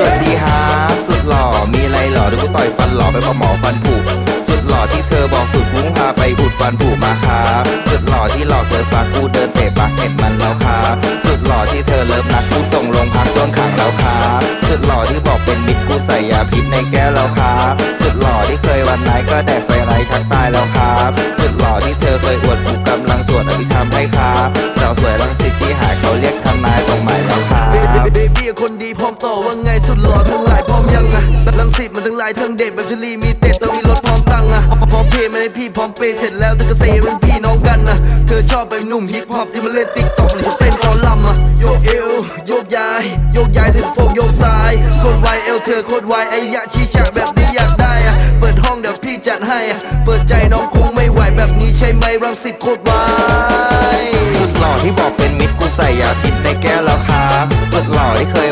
สวัสดีฮะสุดหล่อ มีอะไรหล่อเดูกูต่อยฟันหล่อไปพอกหมอฟันผุสุดหล่อที่เธอบอกสุดกุ้งพาไปอุดฟันผุมาครับสุดหล่อที่หลอกเธอฝากกูเดินเตะปากเห็ดมันแล้วครับสุดหล่อที่เธอเลิฟนักกูส่งลงพักโดนขังแล้วครับสุดหล่อที่บอกเป็นมิตรกูใส่ยาพิษในแก้วแล้วครับสุดหล่อที่เคยวันไหนก็แดกใส่ไรชักตายแล้วครับสุดหล่อที่เธอเคยอวดกูกำลังสวดอภิธรรมให้ครับสาวสวยรังสิตที่หาย อว่าไงสุดหล่อทั้งหลายพร้อมยังอะลังสิตมันทั้งหลายทั้งเด็ดแบบทลีมีเต็ดต้องมีรถพร้อมตังอะพร้อมเพย์ไม่ได้พี่พร้อมเปย์เสร็จแล้วเธอก็เซเป็นพี่น้องกันนะเธอชอบแบบหนุ่มฮิปฮอปที่มันเล่นติ๊กต็อกหรือชอบเต้นฟอร์ลัมอะโยกเอวโยกย้ายโยกย้ายเสร็จโฟกโยกซ้ายโคตรไวเอวเธอโคตรไวไอ้ยะชีชะแบบนี้อยากได้อะเปิดห้องเดี๋ยวพี่จัดให้อะเปิดใจน้องคงไม่ไหวแบบนี้ใช่ไหมรังสิตโคตรไวสุดหล่อที่บอกเป็นมิตรกูใส่ยาพิษในแก้วแล้วครับสุดหล่อที่เคย